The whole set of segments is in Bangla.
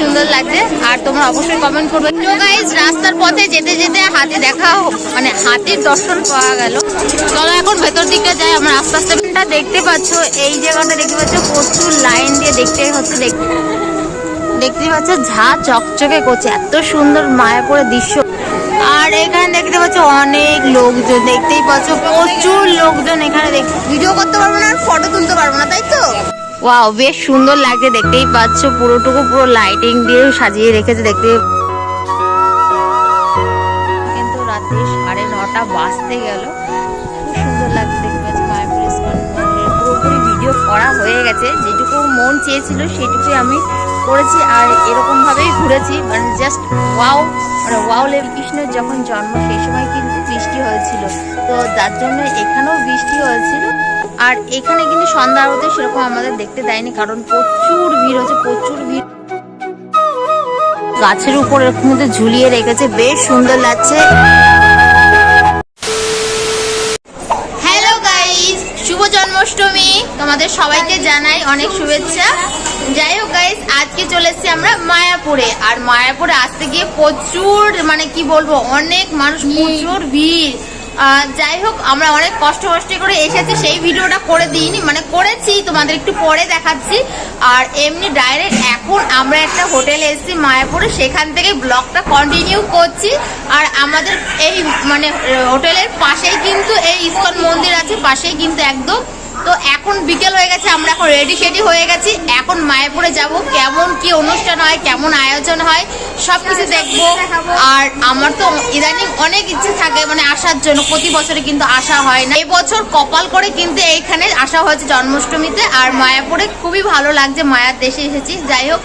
সুন্দর লাগছে, আর তোমরা অবশ্যই কমেন্ট করবে। তো রাস্তার পথে যেতে যেতে হাতি দেখা মানে হাতির দর্শন পাওয়া গেল। চলো এখন ভেতর দিকটা যাই, আমরা আস্তে আস্তে। দেখতে পাচ্ছ, এই জায়গাটা দেখতে পাচ্ছ, প্রচুর লাইন দিয়ে দেখতে হচ্ছে দেখতে দেখতে পাচ্ছ, ঝা চকচকে করছে, এত সুন্দর মায়াপুরের দৃশ্য। আর এখানে দেখতে পাচ্ছ, অনেক লোকজন, দেখতেই পাচ্ছ, প্রচুর লোকজন এখানে দেখ ভিডিও করতে পারব না ফটো তুলতে পারব না, তাই তো? ওয়াও বেশ সুন্দর লাগছে, দেখতেই পাচ্ছ, পুরোটুকু পুরো লাইটিং দিয়ে সাজিয়ে রেখেছে, দেখতে কিন্তু রাত্রি সাড়ে নটা বাজতে গেল। খুব সুন্দর লাগছে, দেখতে পাচ্ছি ভিডিও করা হয়ে গেছে, যেটুকু মন চেয়েছিল সেটুকুই আমি করেছি আর এরকম ভাবেই ঘুরেছি। মানে জাস্ট ওয়াও মানে ওয়াও কৃষ্ণের যখন জন্ম, সেই সময় কিন্তু বৃষ্টি হয়েছিল। তো যার জন্য এখানেও বৃষ্টি হয়েছিল। আর এখানে কিন্তু সন্ধ্যা আরতে সেরকম আমাদের দেখতে দেয়নি, কারণ প্রচুর ভিড় হচ্ছে, প্রচুর ভিড়। গাছের উপর এরকম ঝুলিয়ে রেখেছে, বেশ সুন্দর লাগছে। হ্যালো শুভ জন্মাষ্টমী। তোমাদের সবাইকে অনেক শুভেচ্ছা। যাই হোক আজকে চলে আমরা মায়াপুরে। আর মায়াপুরে আসতে গিয়ে প্রচুর মানে কি বলব, অনেক মানুষ, প্রচুর ভিড়। যাই হোক, আমরা অনেক কষ্ট কষ্ট করে এসেছি, সেই ভিডিওটা করে দিইনি মানে করেছি, তোমাদের একটু পরে দেখাচ্ছি। আর এমনি ডাইরেক্ট এখন আমরা একটা হোটেলে এসেছি মায়াপুরে, সেখান থেকে ব্লগটা কন্টিনিউ করছি। আর আমাদের এই মানে হোটেলের পাশেই কিন্তু এই ইস্কন মন্দির আছে, পাশেই কিন্তু একদম তো এখন বিকেল হয়ে গেছে আমরা এখন রেডি সেডি হয়ে গেছি। এখন মায়াপুরে যাব কেমন কি অনুষ্ঠান হয় কেমন আয়োজন হয় সব কিছু দেখব। আর আমার তো ইদানিং অনেক ইচ্ছে থাকে মানে আসার জন্য প্রতি বছরে কিন্তু আসা হয় না। এবছর কপাল করে কিন্তু এইখানে আসা হয়েছে জন্মাষ্টমীতে আর মায়াপুরে খুবই ভালো লাগছে মায়ার দেশে এসেছি যাই হোক।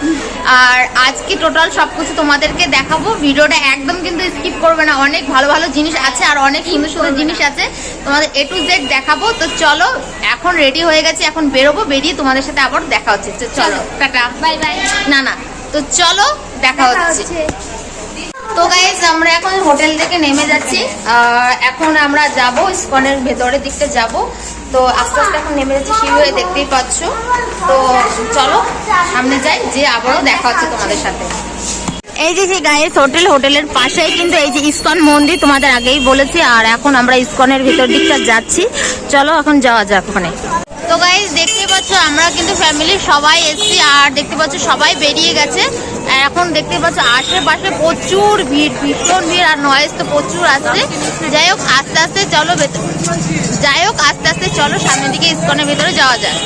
আর আজকে টোটাল সব কিছু তোমাদেরকে দেখাবো। ভিডিওটা একদম কিন্তু স্কিপ করবে না অনেক ভালো ভালো জিনিস আছে আর অনেক সুন্দর সুন্দর জিনিস আছে। তোমাদের এ টু জেড দেখাবো। তো চলো এখন রেডি হয়ে গেছে এখন বেরোবো বেরিয়ে তোমাদের সাথে আবার দেখা হচ্ছে। চলো টাটা। Bye bye. না না তো চলো দেখা হচ্ছে। তো গাইজ আমরা এখন হোটেল থেকে নেমে যাচ্ছি। এখন আমরা যাব ইস্কনের ভেতরের দিকটা যাব। তো আস্তে আস্তে এখন নেমে যাচ্ছি সিঁড়ি হয়ে দেখতেই পাচ্ছ। তো চলো সামনে যাই যে আবারও দেখা হচ্ছে তোমাদের সাথে। এই যে সেই গায়েস হোটেল, হোটেলের পাশেই কিন্তু এই যে ইস্কন মন্দির, তোমাদের আগেই বলেছি, আর এখন আমরা ইস্কনের ভিতর দিকটা যাচ্ছি। চলো এখন যাওয়া যাক ওখানে। তো গাইজ দেখতে পাচ্ছ, আমরা কিন্তু ফ্যামিলির সবাই এসছি, আর দেখতে পাচ্ছ সবাই বেরিয়ে গেছে। এখন দেখতে পাচ্ছ, আশেপাশে প্রচুর ভিড়, ভীষণ ভিড় আর নয়েজ তো প্রচুর আসছে। যাই হোক, আস্তে আস্তে চলো যাই হোক, আস্তে আস্তে চলো, সামনের দিকে ইস্কনের ভেতরে যাওয়া যায়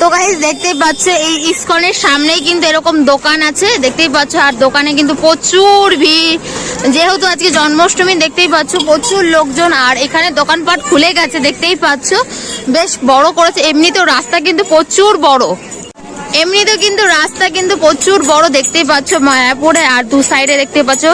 তো গাইজ দেখতেই পাচ্ছ, এই ইস্কনের সামনেই কিন্তু এরকম দোকান আছে। দেখতেই পাচ্ছ, আর দোকানে কিন্তু প্রচুর ভিড়। যেহেতু আজকে জন্মাষ্টমী, দেখতেই পাচ্ছ, প্রচুর লোকজন। আর এখানে দোকানপাট খুলে গেছে, দেখতেই পাচ্ছ। বেশ বড় করেছে। এমনিতেও রাস্তা কিন্তু প্রচুর বড়। এমনিতেও কিন্তু রাস্তা কিন্তু প্রচুর বড় দেখতেই পাচ্ছ মায়াপুরে, আর দু সাইডে দেখতে পাচ্ছ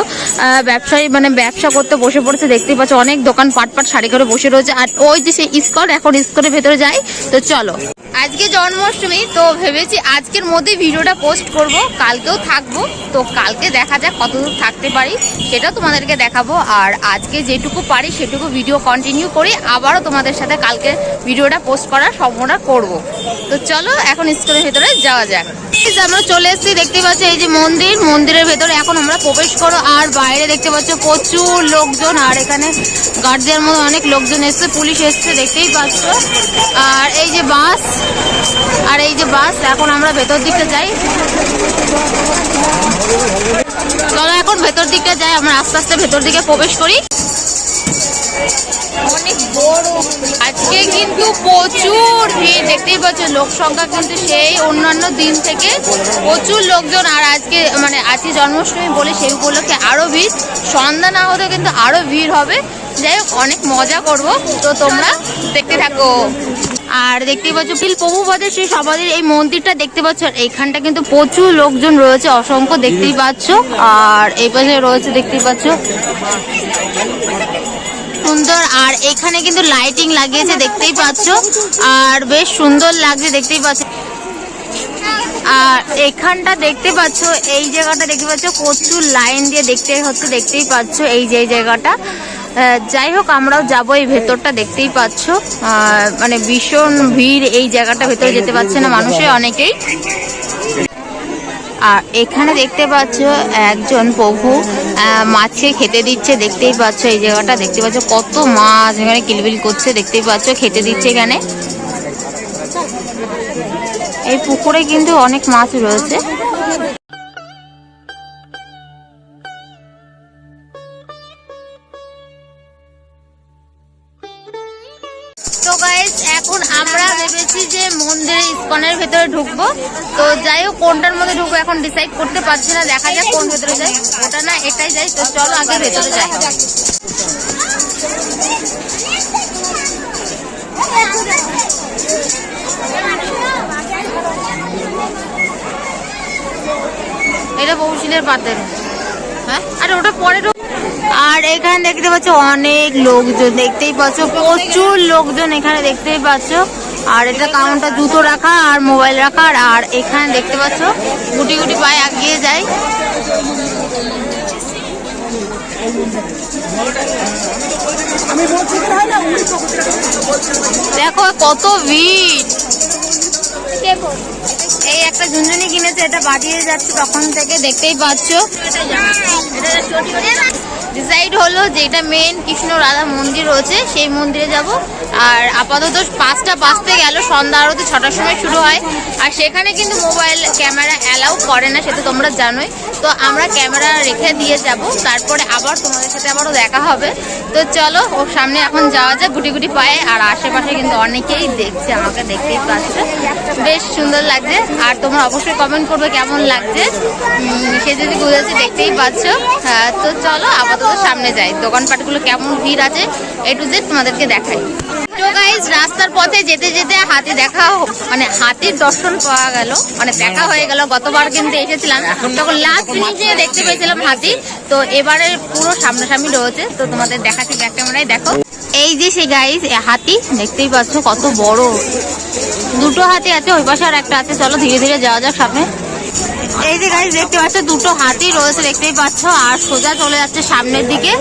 ব্যবসায়ী মানে ব্যবসা করতে বসে পড়েছে, দেখতেই পাচ্ছ অনেক দোকান পাট পাট সারি করে বসে রয়েছে, আর ওই যে সেই ইস্কন এখন ইস্কনের ভেতরে যাই, তো চলো। আজকে জন্মাষ্টমী, তো ভেবেছি আজকের মধ্যে ভিডিওটা পোস্ট করব, কালকেও থাকব, তো কালকে দেখা যাক কতদূর থাকতে পারি সেটাও তোমাদেরকে দেখাবো, আর আজকে যেটুকু পারি সেটুকু ভিডিও কন্টিনিউ করি আবারও তোমাদের সাথে কালকে ভিডিওটা পোস্ট করার সম্ভাবনা করব। তো চলো, এখন স্কুলের ভেতরে যাওয়া এই আমরা চলে এসেছি, দেখতে পাচ্ছি এই যে মন্দির। মন্দিরের ভেতরে এখন আমরা প্রবেশ করো, আর বাইরে দেখতে পাচ্ছ প্রচুর লোকজন, আর এখানে দেওয়ার মতো অনেক লোকজন এসছে, পুলিশ এসছে, দেখতেই পাচ্ছ। আর এই যে বাস, আর এই যে বাস, এখন আমরা ভেতর দিকে যাই। চলো এখন ভেতর দিকটা যাই, আমরা আস্তে আস্তে ভেতর দিকে প্রবেশ করি। অনেক বড় আজকে কিন্তু প্রচুর ভিড়, দেখতেই পাচ্ছ লোক সংখ্যা কিন্তু সেই অন্যান্য দিন থেকে প্রচুর লোকজন, আর আজকে মানে আজকে জন্মাষ্টমী বলে সেই উপলক্ষে আরও ভিড়। সন্ধ্যা না হতে কিন্তু আরও ভিড় হবে। যাই হোক, অনেক মজা করব। তো তোমরা দেখতে থাকো। আর দেখতেই পাচ্ছ ফিল প্রভুপাদের সেই সমাধির এই মন্দিরটা দেখতে পাচ্ছ, আর এইখানটা কিন্তু প্রচুর লোকজন রয়েছে, অসংখ্য দেখতেই পাচ্ছ। আর এই পাশে রয়েছে, দেখতেই পাচ্ছ সুন্দর আর এখানে কিন্তু লাইটিং লাগিয়েছে, দেখতেই পাচ্ছ। আর বেশ সুন্দর লাগছে, দেখতেই পাচ্ছ। আর এখানটা দেখতে পাচ্ছ, এই জায়গাটা দেখতে পাচ্ছ, প্রচুর লাইন দিয়ে দেখতে হচ্ছে, দেখতেই পাচ্ছ এই যে জায়গাটা। যাই হোক, আমরাও যাব এই ভেতরটা, দেখতেই পাচ্ছ। মানে ভীষণ ভিড় এই জায়গাটা ভেতরে যেতে পারছে না মানুষে অনেকেই। আর এখানে দেখতে পাচ্ছ একজন প্রভু মাছকে খেতে দিচ্ছে। দেখতেই পাচ্ছ এই জায়গাটা, দেখতে পাচ্ছ কত মাছ এখানে কিলবিল করছে, দেখতেই পাচ্ছ খেতে দিচ্ছে এখানে। এই পুকুরে কিন্তু অনেক মাছ রয়েছে। তো গাইস এখন আমরা ভেবেছি যে মন্দিরে ইস্কনের ভেতরে ঢুকবো। তো যাই হোক, কোনটার মধ্যে ঢুকবো এখন ডিসাইড করতে পারছি না। দেখা যাক কোন ভেতরে যাই ওটা না, এটাই যাই তো চলো আগে ভেতরে যাই। এটা বৌশিলের পাতের। হ্যাঁ? আরে ওটা পরে আর এখানে দেখতে পাচ্ছ অনেক লোকজন, দেখতেই পাচ্ছ, প্রচুর লোকজন এখানে দেখতেই পাচ্ছ। আর এটা কাউন্টার জুতো রাখা আর মোবাইল রাখার আর এখানে দেখতে পাচ্ছ, গুটি গুটি পায়ে এগিয়ে যায়। দেখো কত ভিড়। এই একটা ঝুনঝুনি কিনেছে, এটা বাড়িয়ে যাচ্ছে তখন থেকে, দেখতেই পাচ্ছ। ডিসাইড হলো যে এটা মেন কৃষ্ণ রাধা মন্দির রয়েছে সেই মন্দিরে যাব। আর আপাতত পাঁচটা বাজতে গেল সন্ধ্যা আরতি ছটার সময় শুরু হয়। আর সেখানে কিন্তু মোবাইল ক্যামেরা অ্যালাউ করে না সেটা তোমরা জানোই। তো আমরা ক্যামেরা রেখে দিয়ে যাব তারপরে আবার তোমাদের সাথে আবারও দেখা হবে। তো চলো ওর সামনে এখন যাওয়া যায় গুটি গুটি পায়ে আর আশেপাশে কিন্তু অনেকেই দেখছে আমাকে দেখতেই পাচ্ছে। বেশ সুন্দর লাগছে আর তোমরা অবশ্যই কমেন্ট করবে কেমন লাগছে। সে যদি বুঝেছি দেখতেই পাচ্ছ। হ্যাঁ, তো চলো আপাতত সামনে যাই। দোকানপাটগুলো কেমন ভিড় আছে এ টু জেড তোমাদেরকে দেখাই। রাস্তার পথে যেতে যেতে হাতি দেখা মানে হাতির দর্শন পাওয়া গেল। মানে দেখা হয়ে গেল, গতবার কিন্তু এসেছিলাম। তখন লাস্ট ফিনিশে দেখতে পেয়েছিলাম হাতি। তো এবারে পুরো সামনাসামনি রয়েছে। তো তোমাদের দেখাচ্ছি ব্যাক ক্যামেরায়, দেখো। এই যে সে গাইজ হাতি, দেখতেই পাচ্ছ কত বড়। দুটো হাতি আছে, ওই পাশে আর একটা আছে। চলো ধীরে ধীরে যাওয়া যাক সামনে। এই যে গাড়ি দেখতে পাচ্ছ, দুটো হাতি রয়েছে, দেখতেই পাচ্ছ, আর সোজা চলে যাচ্ছে সামনের দিকে।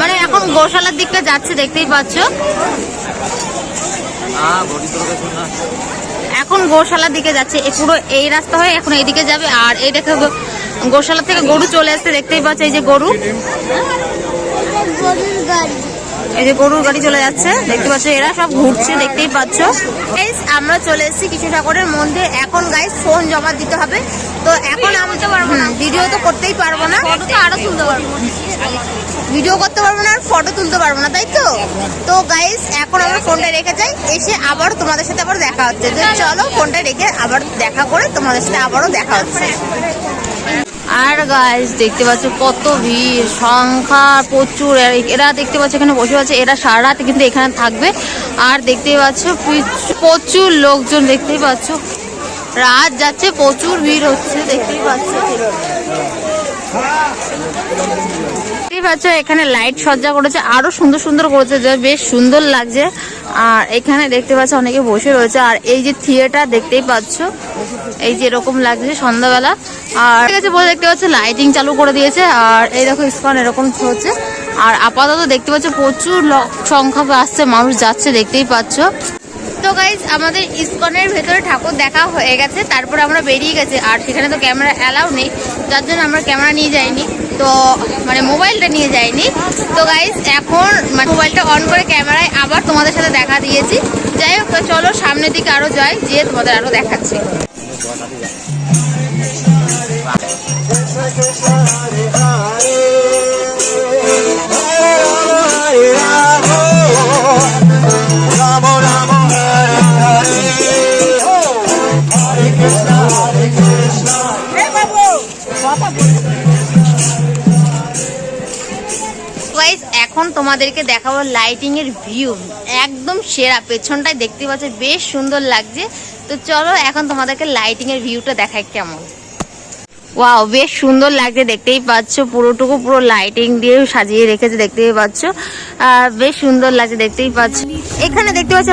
মানে এখন গোশালার দিকটা যাচ্ছে, দেখতেই পাচ্ছ। এখন গোশালার দিকে যাচ্ছে পুরো এই রাস্তা হয়ে এখন এইদিকে যাবে, আর এই দেখো গোশালা থেকে গরু চলে আসছে, দেখতেই পাচ্ছ, এই যে গরু। এই যে গরুর গাড়ি চলে যাচ্ছে দেখতে পাচ্ছ এরা সব ঘুরছে দেখতেই পাচ্ছ। আমরা চলে এসেছি কিছু ঠাকুরের মধ্যে এখন গাইস ফোন জমা দিতে হবে। তো এখন আমি তো পারব না। ভিডিও তো করতেই পারব না। ফটো তো আরও তুলতে পারব। ভিডিও করতে পারব না আর ফটো তুলতে পারব না তাই তো? তো গাইস এখন আমরা ফোনটা রেখে যাই। এসে আবার তোমাদের সাথে আবার দেখা হচ্ছে। চলো ফোনটা রেখে আবার দেখা করে তোমাদের সাথে আবারও দেখা হচ্ছে। আর গাইস দেখতে পাচ্ছ কত ভিড়। সংখ্যা প্রচুর। এরা দেখতে পাচ্ছ এখানে বসে আছে। এরা সারা রাত কিন্তু এখানে থাকবে। আর দেখতে পাচ্ছ প্রচুর লোকজন দেখতেই পাচ্ছ। রাত যাচ্ছে, প্রচুর ভিড় হচ্ছে, দেখতেই পাচ্ছ। এখানে লাইট সজ্জা করেছে, আরও সুন্দর সুন্দর করেছে, যা বেশ সুন্দর লাগছে। আর এখানে দেখতে পাচ্ছ অনেকে বসে রয়েছে, আর এই যে থিয়েটার দেখতেই পাচ্ছ, এই যে এরকম লাগছে সন্ধ্যাবেলা। আর দেখতে পাচ্ছ লাইটিং চালু করে দিয়েছে, আর এই দেখো ইস্কন এরকম হচ্ছে। আর আপাতত দেখতে পাচ্ছ, প্রচুর লোক সংখ্যা আসছে, মানুষ যাচ্ছে, দেখতেই পাচ্ছ। তো গাইজ আমাদের ইসকনের ভেতরে ঠাকুর দেখা হয়ে গেছে, তারপর আমরা বেরিয়ে গেছে, আর সেখানে তো ক্যামেরা অ্যালাউ নেই, যার জন্য আমরা ক্যামেরা নিয়ে যাইনি। তো মানে মোবাইলটা নিয়ে যায়নি তো গাইজ এখন মানে মোবাইলটা অন করে ক্যামেরায় আবার তোমাদের সাথে দেখা দিয়েছি। যাই হোক চলো সামনের দিকে আরও যাই যেয়ে তোমাদের আরও দেখাচ্ছি। তোমাদেরকে দেখাবো লাইটিং এর ভিউ একদম সেরা পেছনটাই দেখতে পাচ্ছ, বেশ সুন্দর লাগছে। তো চলো এখন তোমাদেরকে লাইটিং এর ভিউটা দেখাই কেমন। ওয়াও বেশ সুন্দর লাগছে, দেখতেই পাচ্ছ, পুরোটুকু পুরো লাইটিং দিয়ে সাজিয়ে রেখেছে, দেখতেই পাচ্ছ। আহ বেশ সুন্দর লাগছে, দেখতেই পাচ্ছ। এখানে দেখতে পাচ্ছ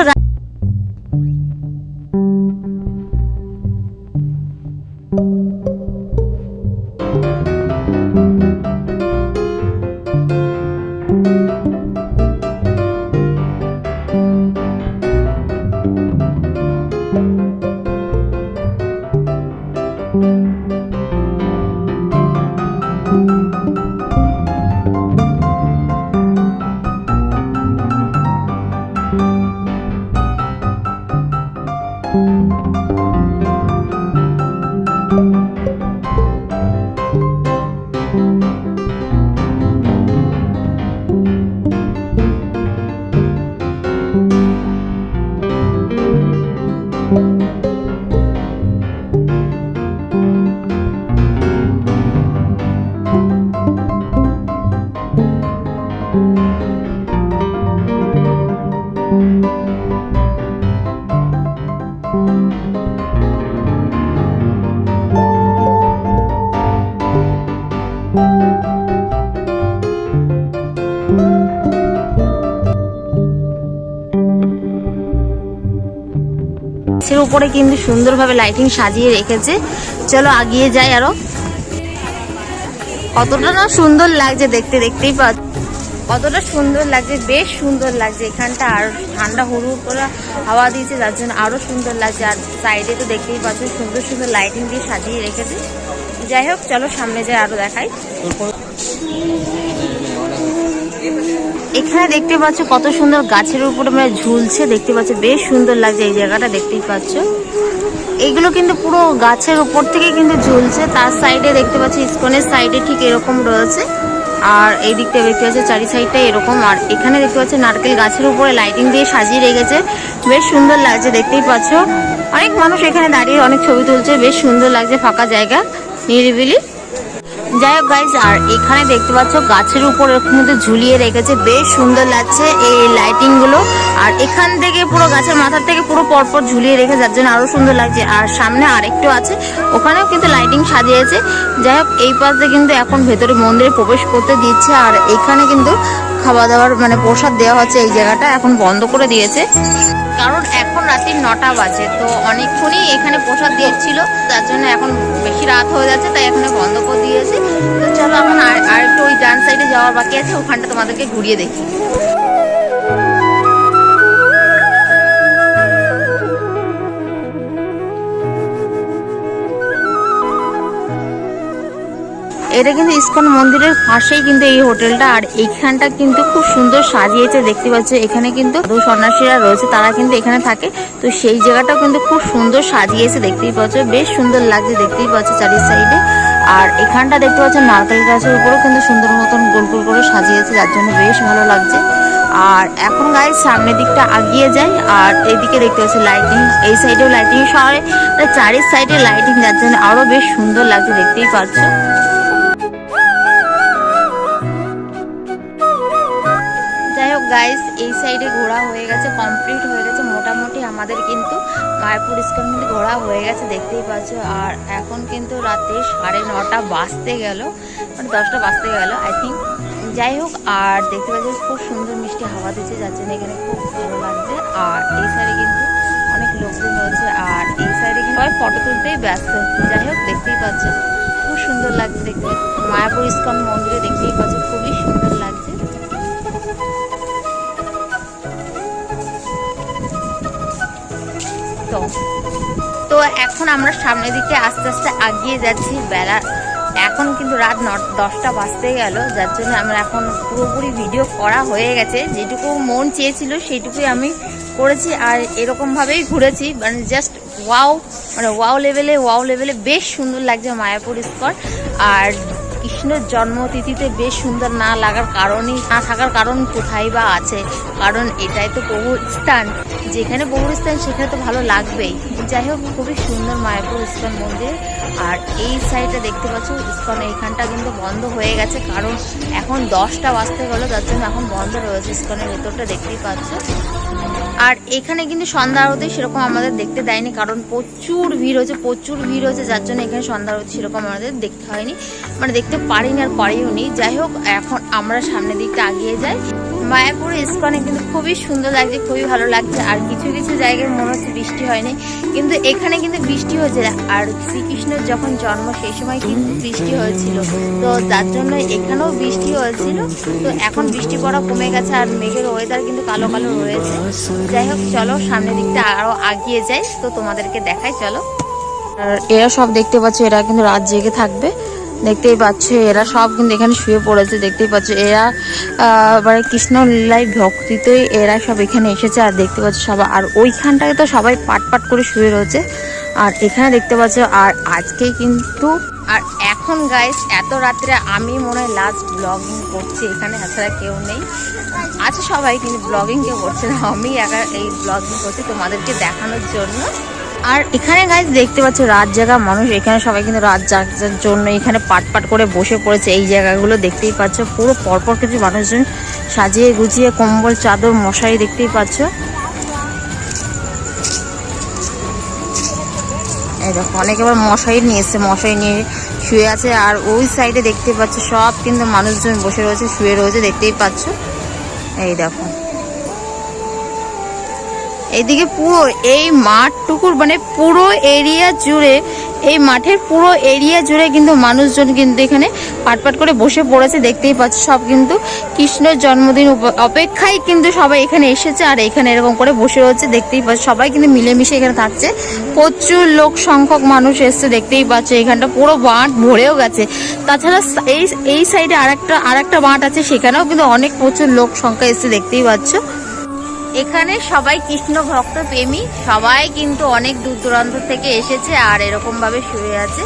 উপরে কিন্তু সুন্দরভাবে লাইটিং সাজিয়ে রেখেছে। চলো আগিয়ে যাই আরও। কতটা না সুন্দর লাগছে দেখতে, দেখতেই পাচ্ছি। কতটা সুন্দর লাগছে, বেশ সুন্দর লাগছে। এখানটা আর ঠান্ডা হুড়ু করে হাওয়া দিয়েছে, যার জন্য আরও সুন্দর লাগছে। আর সাইডে তো দেখতেই পাচ্ছ, সুন্দর সুন্দর লাইটিং দিয়ে সাজিয়ে রেখেছে। যাই হোক, চলো সামনে যাই আরও দেখাই। এখানে দেখতে পাচ্ছ, কত সুন্দর গাছের উপরে মানে ঝুলছে। দেখতে পাচ্ছ, বেশ সুন্দর লাগছে এই জায়গাটা, দেখতেই পাচ্ছ। এগুলো কিন্তু পুরো গাছের উপর থেকে কিন্তু ঝুলছে। তার সাইডে দেখতে পাচ্ছি স্কনের সাইডে ঠিক এরকম রয়েছে। আর এই দিকটা দেখতে পাচ্ছি, চারি সাইডটা এরকম। আর এখানে দেখতে পাচ্ছি, নারকেল গাছের উপরে লাইটিং দিয়ে সাজিয়ে রেখেছে। বেশ সুন্দর লাগছে, দেখতেই পাচ্ছ। অনেক মানুষ এখানে দাঁড়িয়ে অনেক ছবি তুলছে, বেশ সুন্দর লাগছে, ফাঁকা জায়গা, নিরিবিলি। যাই হোক গাইজ আর এখানে দেখতে পাচ্ছ গাছের উপর এরকম ঝুলিয়ে রেখেছে। বেশ সুন্দর লাগছে এই লাইটিংগুলো। আর এখান থেকে পুরো গাছের মাথার থেকে পুরো পরপর ঝুলিয়ে রেখে যার জন্য আরও সুন্দর লাগছে। আর সামনে আরেকটু আছে, ওখানেও কিন্তু লাইটিং সাজিয়েছে। যাই হোক, এই পাশে কিন্তু এখন ভেতরে মন্দিরে প্রবেশ করতে দিচ্ছে, আর এখানে কিন্তু খাওয়া দাওয়ার মানে প্রসাদ দেওয়া হচ্ছে এই জায়গাটা এখন বন্ধ করে দিয়েছে। কারণ এখন রাত্রি নটা বাজে, তো অনেকক্ষণই এখানে প্রসাদ দিয়েছিল, তার জন্য এখন বেশি রাত হয়ে যাচ্ছে, তাই এখানে বন্ধ করে দিয়েছে। তো চলো এখন আর আর একটু ওই ডান সাইডে যাওয়ার বাকি আছে, ওখানটা তোমাদেরকে ঘুরিয়ে দেখি। এটা কিন্তু ইস্কন মন্দিরের পাশেই কিন্তু এই হোটেলটা। আর এইখানটা কিন্তু খুব সুন্দর সাজিয়েছে, দেখতে পাচ্ছ। এখানে কিন্তু দু সন্ন্যাসীরা রয়েছে, তারা কিন্তু এখানে থাকে। তো সেই জায়গাটাও কিন্তু খুব সুন্দর সাজিয়েছে, দেখতেই পাচ্ছ। বেশ সুন্দর লাগছে, দেখতেই পাচ্ছ চারি সাইডে। আর এখানটা দেখতে পাচ্ছ, নারকেল গাছের উপরেও কিন্তু সুন্দর মতন গোল গোল করে সাজিয়েছে, যার জন্য বেশ ভালো লাগছে। আর এখন গায়ে সামনের দিকটা আগিয়ে যায় আর এদিকে দেখতে পাচ্ছি লাইটিং এই সাইডেও লাইটিং শহরে চারি সাইডে লাইটিং যার জন্য আরও বেশ সুন্দর লাগছে, দেখতেই পাচ্ছ। গাইস এই সাইডে ঘোরা হয়ে গেছে কমপ্লিট হয়ে গেছে। মোটামুটি আমাদের কিন্তু মায়াপুর ইস্কন কিন্তু ঘোরা হয়ে গেছে, দেখতেই পাচ্ছ। আর এখন কিন্তু রাতে সাড়ে নটা বাজতে গেল মানে দশটা বাজতে গেল আই থিঙ্ক যাই হোক, আর দেখতে পাচ্ছি, খুব সুন্দর মিষ্টি হাওয়া দিচ্ছে, যার জন্য এখানে খুব ভালো লাগছে। আর এই সাইডে কিন্তু অনেক লোকজন রয়েছে, আর এই সাইডে কিন্তু ফটো তুলতেই ব্যস্ত। যাই হোক, দেখতেই পাচ্ছ, খুব সুন্দর লাগছে দেখতে। মায়াপুর ইস্কন মন্দিরে দেখতেই পাচ্ছ, খুবই সুন্দর লাগছে। এখন আমরা সামনের দিকে আস্তে আস্তে আগিয়ে যাচ্ছি, বেলা। এখন কিন্তু রাত ন দশটা বাজতে গেল, যার জন্য আমরা এখন পুরোপুরি ভিডিও করা হয়ে গেছে। যেটুকু মন চেয়েছিল সেইটুকুই আমি করেছি আর এরকমভাবেই ঘুরেছি। মানে জাস্ট ওয়াও মানে ওয়াও লেভেলে ওয়াও লেভেলে বেশ সুন্দর লাগছে মায়াপুর স্কর আর কৃষ্ণের জন্মতিথিতে বেশ সুন্দর না লাগার কারণই, না থাকার কারণ কোথায় বা আছে। কারণ এটাই তো প্রভুর স্থান। যেখানে প্রভুর স্থান সেখানে তো ভালো লাগবেই। যাই হোক, খুবই সুন্দর মায়াপুর ইস্কন মন্দির। আর এই সাইডে দেখতে পাচ্ছ, ইস্কন এইখানটা কিন্তু বন্ধ হয়ে গেছে, কারণ এখন দশটা বাজতে গেলো, যার জন্য এখন বন্ধ রয়েছে ইস্কনের ভেতরটা, দেখতেই পাচ্ছ। আর এখানে কিন্তু সন্ধ্যা আরতি সেরকম আমাদের দেখতে দেয়নি, কারণ প্রচুর ভিড় হয়েছে, প্রচুর ভিড় হয়েছে, যার জন্য এখানে সন্ধ্যা আরতি সেরকম আমাদের দেখতে হয়নি। মানে দেখতে পারিনি আর করেও নি। যাই হোক, এখন আমরা সামনের দিকটা আগিয়ে যাই। মায়াপুর ইস্কনে কিন্তু খুবই সুন্দর লাগছে, খুবই ভালো লাগছে। আর কিছু কিছু জায়গায় মনে হচ্ছে বৃষ্টি হয়নি। কিন্তু এখানে কিন্তু বৃষ্টি হয়েছে আর শ্রীকৃষ্ণের যখন জন্ম, সেই সময় কিন্তু বৃষ্টি হয়েছিল। তো যার জন্য এখানেও বৃষ্টি হয়েছিল। তো এখন বৃষ্টি পড়া কমে গেছে আর মেঘের ওয়েদার কিন্তু কালো কালো রয়েছে। যাই হোক, চলো সামনের দিকটা আরও আগিয়ে যাই। তো তোমাদেরকে দেখাই, চলো। আর এরা সব দেখতে পাচ্ছ, এরা কিন্তু রাত জেগে থাকবে। দেখতেই পাচ্ছ, এরা সব কিন্তু এখানে শুয়ে পড়েছে, দেখতেই পাচ্ছ। এরা মানে কৃষ্ণ লীলায় ভক্তিতেই এরা সব এখানে এসেছে আর দেখতে পাচ্ছ সবাই। আর ওইখানটায় তো সবাই পাট পাট করে শুয়ে রয়েছে। আর এখানে দেখতে পাচ্ছ, আর আজকে কিন্তু, আর এখন গাইস এত রাত্রে আমি মনে হয় লাস্ট ব্লগিং করছি, এখানে এছাড়া কেউ নেই। আছে সবাই কিন্তু ব্লগিং কেউ করছে না, আমি একা এই ব্লগিং করছি তোমাদেরকে দেখানোর জন্য। আর এখানে গাইজ দেখতে পাচ্ছ, রাত জাগা মানুষ। এখানে সবাই কিন্তু রাত জাগার জন্য এখানে পাট পাট করে বসে পড়েছে। এই জায়গাগুলো দেখতেই পাচ্ছ, পুরো পরপর কিছু মানুষজন সাজিয়ে গুছিয়ে কম্বল, চাদর, মশারি দেখতেই পাচ্ছ। এই দেখো, অনেকে আবার মশারি নিয়ে এসছে, মশারি নিয়ে শুয়ে আছে। আর ওই সাইডে দেখতে পাচ্ছ, সব কিন্তু মানুষজন বসে রয়েছে, শুয়ে রয়েছে, দেখতেই পাচ্ছ। এই দেখো। এদিকে পুরো এই মাঠটুকুর মানে পুরো এরিয়া জুড়ে, এই মাঠের পুরো এরিয়া জুড়ে কিন্তু মানুষজন কিন্তু এখানে পাটপাট করে বসে পড়েছে, দেখতেই পাচ্ছ সব কিন্তু কৃষ্ণের জন্মদিন অপেক্ষায় কিন্তু সবাই এখানে এসেছে আর এখানে এরকম করে বসে রয়েছে, দেখতেই পাচ্ছ সবাই কিন্তু মিলেমিশে এখানে থাকছে। প্রচুর লোক, সংখ্যক মানুষ এসছে, দেখতেই পাচ্ছ এখানটা পুরো বাঁট ভরেও গেছে। তাছাড়া এই এই সাইডে আরেকটা আরেকটা মাঠ আছে, সেখানেও কিন্তু অনেক প্রচুর লোক সংখ্যা এসছে, দেখতেই পাচ্ছ। এখানে সবাই কৃষ্ণ ভক্ত প্রেমী। সবাই কিন্তু অনেক দূর দূরান্ত থেকে এসেছে আর এরকম ভাবে শুয়ে আছে।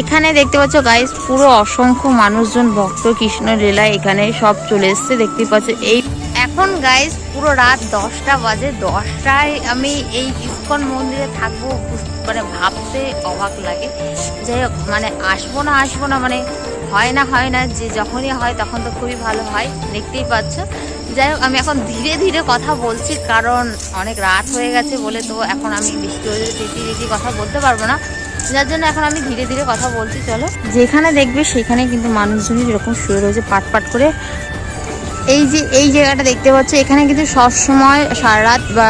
এখানে দেখতে পাচ্ছ গাইস পুরো অসংখ্য মানুষজন ভক্ত, কৃষ্ণ লীলা এখানে সব চলে এসছে দেখতে পাচ্ছ। এই এখন গাইস পুরো রাত দশটা বাজে। দশটায় আমি এই ইস্কন মন্দিরে থাকব মানে মানে ভাবতে অবাক লাগে। যাই হোক মানে আসব না আসব না মানে হয় না হয় না, যে যখনই হয় তখন তো খুবই ভালো হয়, দেখতেই পাচ্ছ। যাই হোক আমি এখন ধীরে ধীরে কথা বলছি, কারণ অনেক রাত হয়ে গেছে বলে তো এখন আমি বৃষ্টি হয়ে চেঁচিয়ে চেঁচিয়ে কথা বলতে পারব না। যার জন্য এখন আমি ধীরে ধীরে কথা বলছি, চলো। যেখানে দেখবে সেখানে কিন্তু মানুষজনই এরকম শুয়ে রয়েছে, পাট পাট করে এই যে, এই জায়গাটা দেখতে পাচ্ছ, এখানে কিন্তু সবসময় সারা রাত বা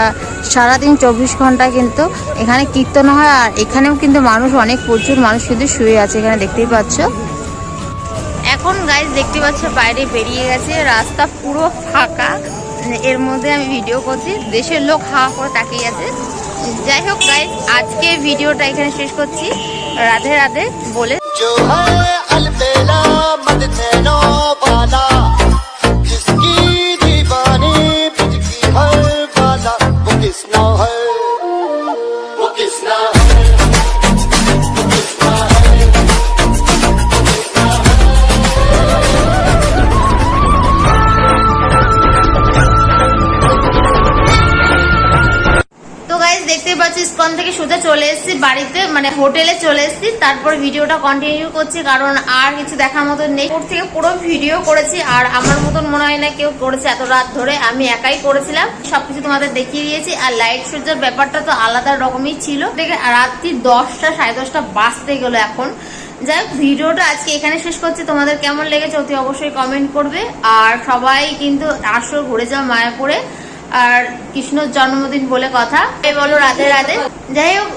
সারাদিন চব্বিশ ঘণ্টা কিন্তু এখানে কীর্তন হয় আর এখানেও কিন্তু মানুষ অনেক, প্রচুর মানুষ কিন্তু শুয়ে আছে, এখানে দেখতেই পাচ্ছ। এখন গাইজ দেখতে পাচ্ছ, বাইরে বেরিয়ে গেছে, রাস্তা পুরো ফাঁকা। এর মধ্যে আমি ভিডিও করছি, দেশের লোক হাওয়া করে তাকিয়ে আছে। যাই হোক গাইজ আজকে ভিডিওটা এখানে শেষ করছি। রাধে রাধে বলে বাড়িতে মানে হোটেলে চলে এসেছি। তারপর ভিডিওটা কন্টিনিউ করছি, কারণ আর কিছু দেখার মতো নেই। ওর থেকে পুরো ভিডিও করেছি, আর আমার মতন মনে হয় না কেউ করেছে এত রাত ধরে। আমি একাই করেছিলাম। সবকিছু তোমাদের দেখিয়ে দিয়েছি। আর লাইট সূর্যের ব্যাপারটা তো আলাদা রকমই ছিল। দেখে রাত্রি দশটা, সাড়ে দশটা বাজতে গেলো এখন। যাই ভিডিওটা আজকে এখানে শেষ করছি। তোমাদের কেমন লেগেছে অতি অবশ্যই কমেন্ট করবে। আর সবাই কিন্তু আসো ঘুরে যাও মায়াপুরে। আর কৃষ্ণর জন্মদিন বলে কথা। বলো রাধে রাধে। যাই হোক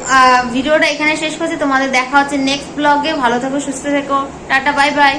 ভিডিওটা এখানে শেষ করছি। তোমাদের দেখা হচ্ছে নেক্সট ব্লগে ভালো থাকো, সুস্থ থেকো। Tata bye bye